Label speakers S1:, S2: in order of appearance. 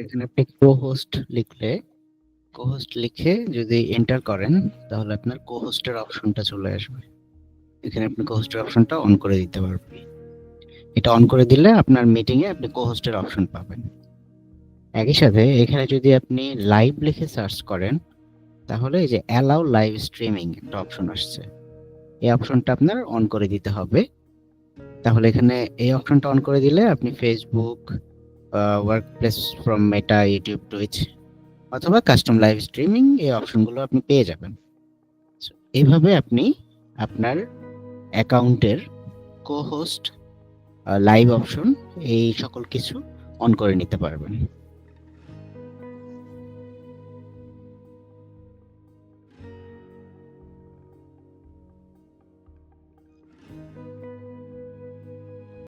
S1: এখানে আপনি কো-হোস্ট লিখলে কো-হোস্ট লিখে যদি এন্টার করেন, তাহলে আপনার কো-হোস্টের অপশনটা চলে আসবে। এখানে আপনি কো-হোস্টের অপশনটা অন করে দিতে পারবেন। এটা অন করে দিলে আপনার মিটিং এ আপনি কো-হোস্টের অপশন পাবেন। একই সাথে এখানে যদি আপনি লাইভ লিখে সার্চ করেন, তাহলে এই যে অ্যালাউ লাইভ স্ট্রিমিং একটা অপশন আসছে। এই অপশনটা আপনার অন করে দিতে হবে। তাহলে এখানে এই অপশনটা অন করে দিলে আপনি Facebook work place from Meta YouTube Twitch অথবা কাস্টম লাইভ স্ট্রিমিং এই অপশনগুলো আপনি পেয়ে যাবেন। এইভাবে আপনি আপনার অ্যাকাউন্টের কো হোস্ট লাইভ অপশন এই সকল কিছু অন করে নিতে পারবেন।